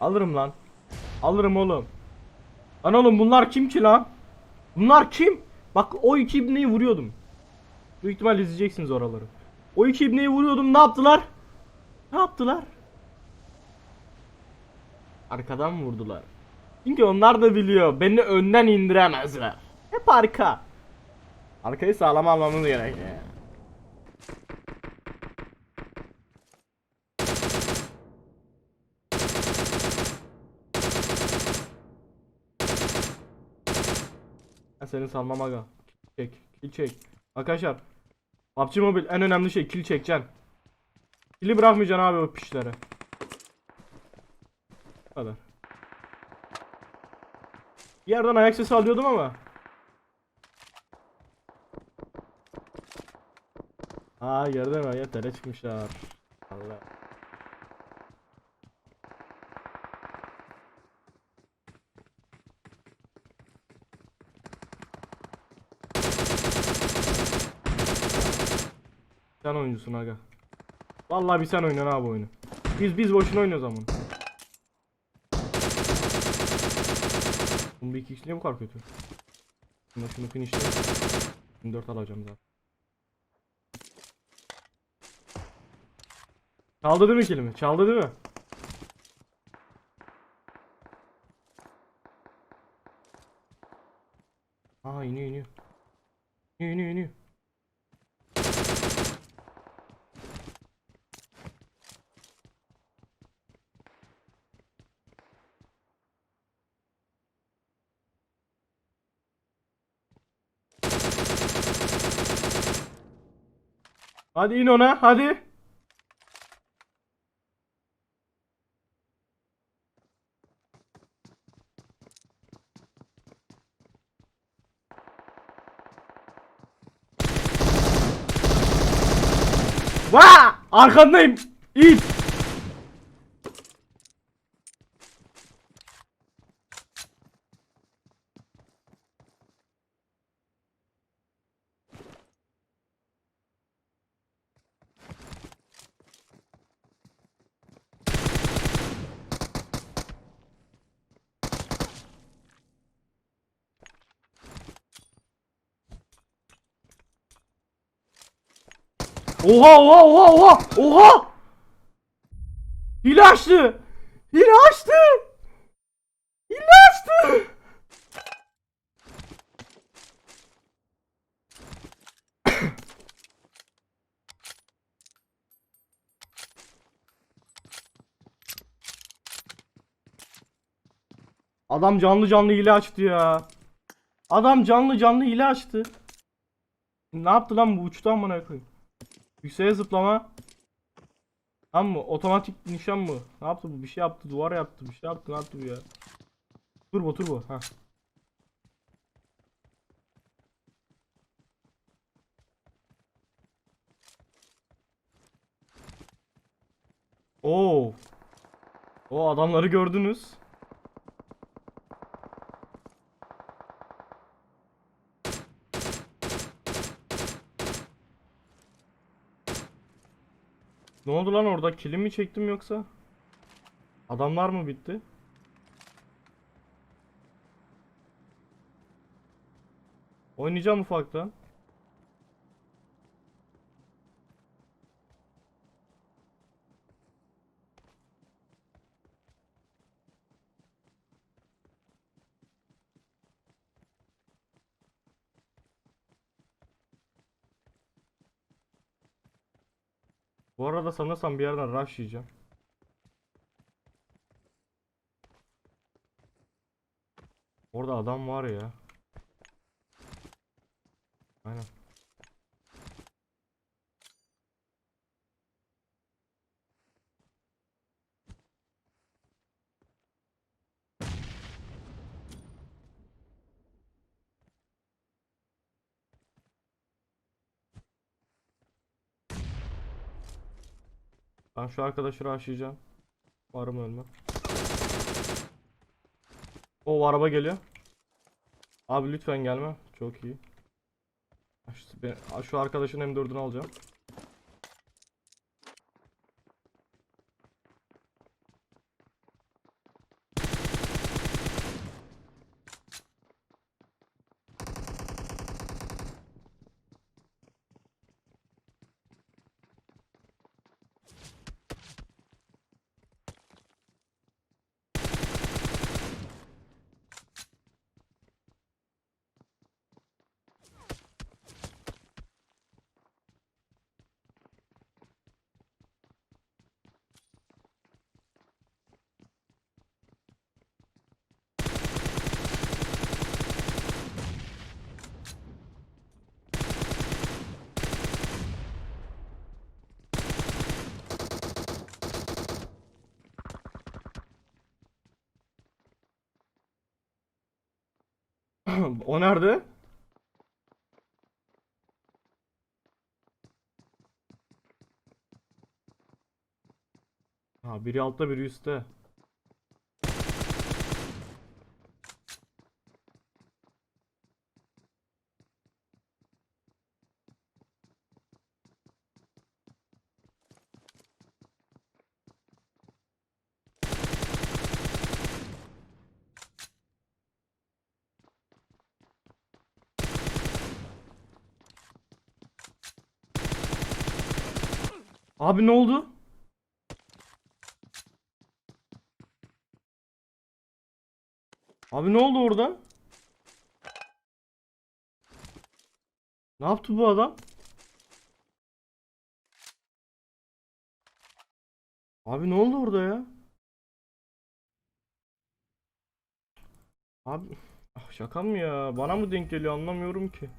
Alırım lan. Alırım oğlum. Lan oğlum bunlar kim ki lan? Bunlar kim? Bak o iki ibneyi vuruyordum. Büyük ihtimal izleyeceksiniz oraları. O iki ibneyi vuruyordum ne yaptılar? Ne yaptılar? Arkadan vurdular? Çünkü onlar da biliyor beni önden indiremezler. Hep arka. Arkayı sağlam almamız gerekiyor. Seni salmam aga. Kill çek, kill çek. Arkadaşlar, PUBG Mobile en önemli şey kill çekeceksin. Kill'i bırakmayacaksın abi o pişlere. Bu kadar. Bir yerden ayak sesi alıyordum ama. Aa gördün mü? Yetere çıkmışlar. Allah. Sen oyuncusun aga. Vallahi bir sen oynuyorsun abi oyunu. Biz biz boşuna oynuyoruz ama. Bunun bir iki niye bu kadar kötü? Şunu şunu finishleyeyim. 24 alacağım zaten. Çaldı değil mi kilimi? Çaldı değil mi? Aa iniyor iniyor. İniyor iniyor iniyor. Hadi in ona hadi. Vaa! Arkandayım. İt. Oha oha oha oha oha! Hile açtı! Hile açtı! Hile açtı! Adam canlı canlı hile açtı ya. Adam canlı canlı hile açtı. Ne yaptı lan bu uçtu amına koyayım. Yükseğe zıplama. Tamam mı? Otomatik nişan mı? Ne yaptı bu? Bir şey yaptı. Duvar yaptı. Bir şey yaptı. Ne yaptı bu ya? Turbo turbo. Ha. Oo. O adamları gördünüz. Ne oldu lan orada? Kilim mi çektim yoksa? Adamlar mı bitti? Oynayacağım ufaktan. Bu arada sanırsam bir yerden rush yiyeceğim. Orada adam var ya. Aynen. Ben şu arkadaşı rushlayacağım. Varım ölme. O araba geliyor. Abi lütfen gelme. Çok iyi. Şu arkadaşın M4'ünü alacağım. o nerede? Ha biri altta biri üstte. Abi ne oldu? Abi ne oldu orada? Ne yaptı bu adam? Abi ne oldu orada ya? Abi ah, şaka mı ya? Bana mı denk geliyor anlamıyorum ki.